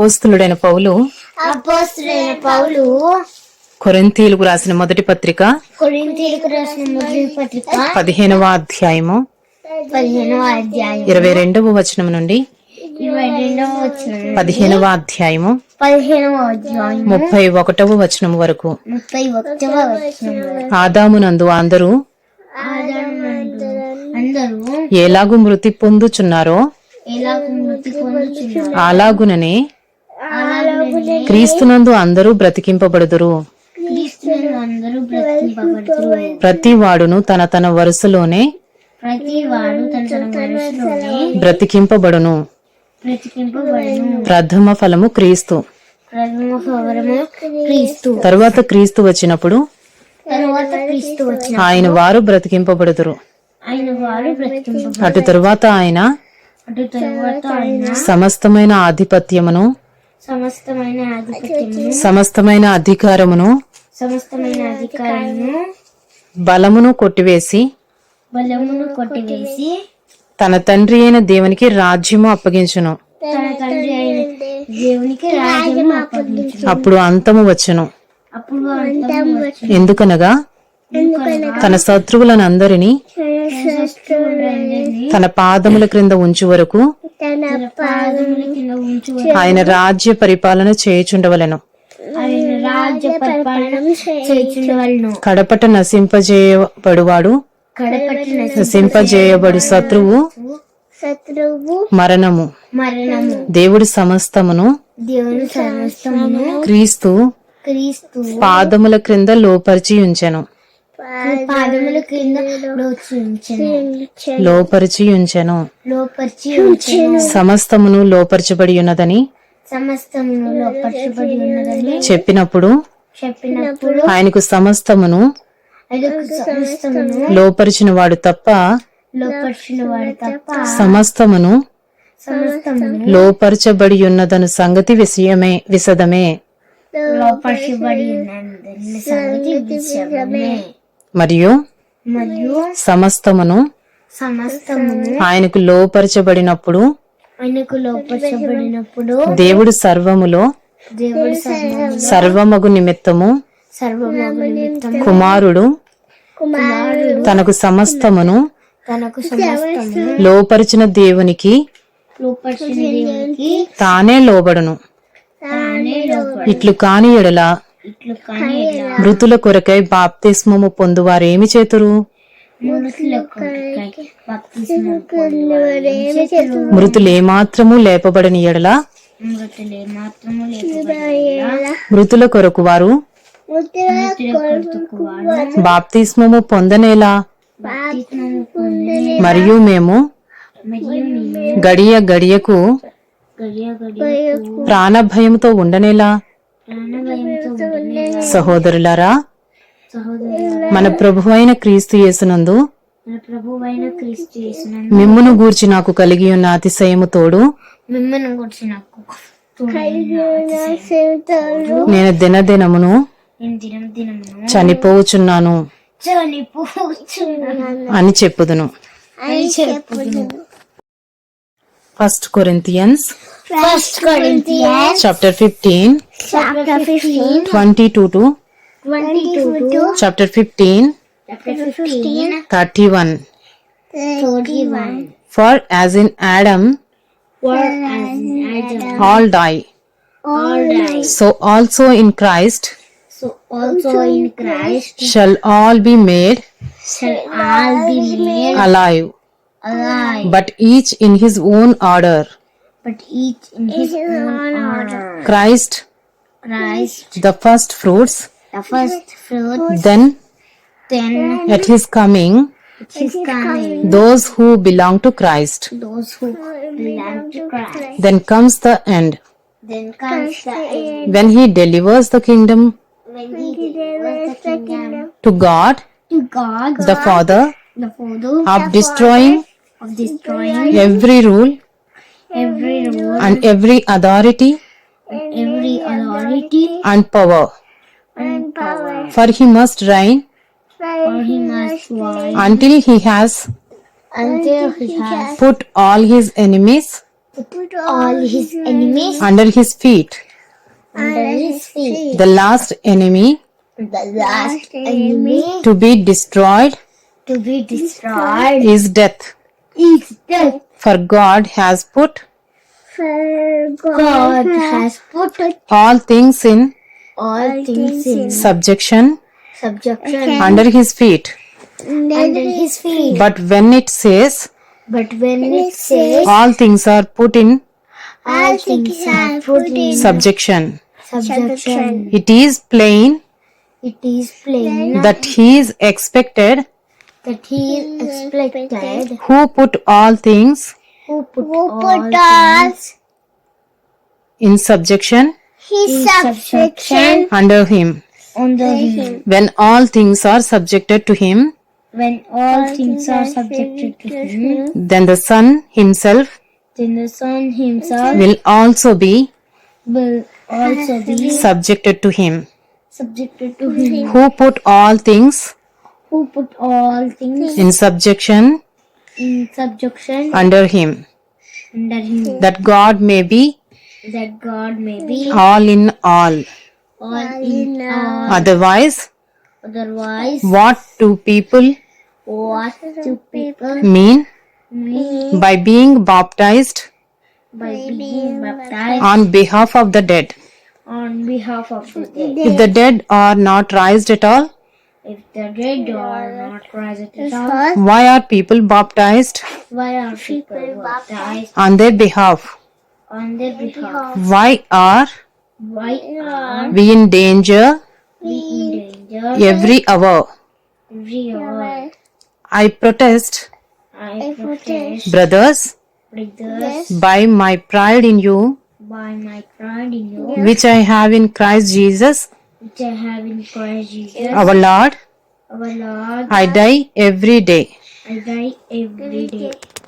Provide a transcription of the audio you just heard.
పోస్తులుడైన పౌలు అపోస్తులైన పౌలు కొరింథీలకు రాసిన మొదటి పత్రిక కొరింథీలకు రాసిన మొదటి పత్రిక పదిహేనవ అధ్యాయము పదిహేనవ అధ్యాయం ఇరవై రెండవ వచనం నుండి పదిహేనవ అధ్యాయము పదిహేనవ అధ్యాయం ముప్పై ఒకటవ వచనం వరకు. ముప్పై ఒకటవ ఆదామునందు అందరూ అందరూ ఎలాగు మృతి పొందుచున్నారో ఎలా మృతి పొందుతున్నారు అలాగుననే అలాగే క్రీస్తునందు అందరూ బ్రతికింపబడుదురు. క్రీస్తునందు అందరూ బ్రతికింపబడుతున్నారు ప్రతి వాడును తన తన వరుసలోనే బ్రతికింపబడును. ప్రథమ ఫలము క్రీస్తు. ప్రథమ ఫలము క్రీస్తు. తరువాత క్రీస్తు వచ్చినప్పుడు తరువాత క్రీస్తు వచ్చిన ఆయన వారు బ్రతికింపబడుదురు. అటు తరువాత ఆయన సమస్తమైన ఆధిపత్యమును సమస్తమైన ఆధిపత్యమును. సమస్తమైన అధికారమును సమస్తమైన అధికారమును. బలమును కొట్టివేసి బలమును కొట్టివేసి తన తండ్రి అయిన దేవునికి రాజ్యము అప్పగించును. తన తండ్రి అయిన దేవునికి రాజ్యము అప్పగించు అప్పుడు అంతము వచ్చును. అప్పుడు ఎందుకనగా తన శత్రువులను అందరినీ శత్రువులందరినీ తన పాదముల క్రింద ఉంచు వరకు ఆయన రాజ్య పరిపాలన చేయుచుండవలెను. కడపట నశింపజేయబడువాడు. నశింపజేయబడు శత్రువు మరణము. దేవుడి సమస్తమును దేవుని సమస్తమును క్రీస్తు క్రీస్తు పాదముల క్రింద లోపరిచి ఉంచెను. పాదముల క్రింద లోచించను. లోపరిచి ఉంచెను. లోపరిచి ఉంచెను. సమస్తమును లోపరచబడి ఉన్నదని సమస్తమును లోపరచబడి ఉన్నదని చెప్పినప్పుడు చెప్పినప్పుడు ఆయనకు సమస్తమును లోపరిచిన వాడు తప్ప లోపరిచిన వాడు తప్ప సమస్తమును సమస్తమును లోపరచబడి ఉన్నదను సంగతి విషయమే విశదమే. లోపరచబడి ఉన్నదని సంగతి విషయమే. మరియు సమస్తమును ఆయనకు లోపరచబడినప్పుడు ఆయనకు లోపరచబడినప్పుడు దేవుడు సర్వములో దేవుడు సర్వము సర్వమగు నిమిత్తము కుమారుడు తనకు సమస్తమును తనకు లోపరిచిన దేవునికి తానే లోబడును. ఇట్లు కాని ఎడల మృతుల కొరకై బాప్తిస్మము పొందువారు ఏమి చేతురు? మృతులు ఏమాత్రము లేపబడని ఎడల? మృతులే మాత్రము లేకపోయినా మృతుల కొరకు వారు బాప్తిస్మము పొందనేలా? మరియు మేము గడియ గడియకు గడియ గడియకు ప్రాణభయముతో ఉండనేలా? సహోదరులారా సహోదరుల మన ప్రభువైన క్రీస్తు యేసునందు మన ప్రభువైన క్రీస్తు చేసిన మిమ్మును గూర్చి నాకు కలిగి ఉన్న అతిశయము తోడు మిమ్మల్ని గురించి నాకు నేను దినదినమును నేను దినం దినమును చనిపోవచున్నాను అని చెప్పుదును. First Corinthians First Corinthians chapter 15 chapter 15 22 to 22 to chapter 15 chapter 15 31 31 For as in Adam for as in Adam. All die. All die. so also in Christ so also in Christ shall all be made shall all be made alive. alive. But each in his own order but each in his own order? Christ. Christ. The first fruits. The first fruit then then at his coming it is coming those who belong to Christ. those who belong to Christ. Then comes the end. Then comes the end. when he delivers the kingdom when he delivers the kingdom to God to God. the Father the Father. of destroying of destroying every rule every rule and every authority every authority and power and power for he must reign for he must reign until he has until he has put all his enemies put all his enemies under his feet. under his feet. The last enemy The last enemy to be destroyed to be destroyed is death. is death. For God has put God has put all things in all things in subjection subjection under his feet. under his feet. But when it says But when it says all things are put in all things are put in subjection, subjection, it is plain it is plain. that he is expected that he is expected who put all things who put all things in subjection in subjection under him. under him. When all things are subjected to him, When all things are subjected to him, then the Son himself then the Son himself will also be will also be subjected to him. subjected to him. Who put all things Who put all things in subjection. in subjection? Under him, under him, that God may be. That God may be. All in all. all in all. Otherwise, Otherwise, what do people what do people mean? mean by being baptized? by being baptized on behalf of the dead? on behalf of the dead? If the dead are not raised at all, If the dead are not raised at all, why are people baptized? why are people baptized. on their behalf? on their behalf? Why are Why are we in danger? we in danger? Every hour? every hour? I protest, I protest, brothers, brothers, by my pride in you, by my pride in you, which I have in Christ Jesus, which I have in Christ Jesus, our Lord. our Lord. I die every day. I die every day.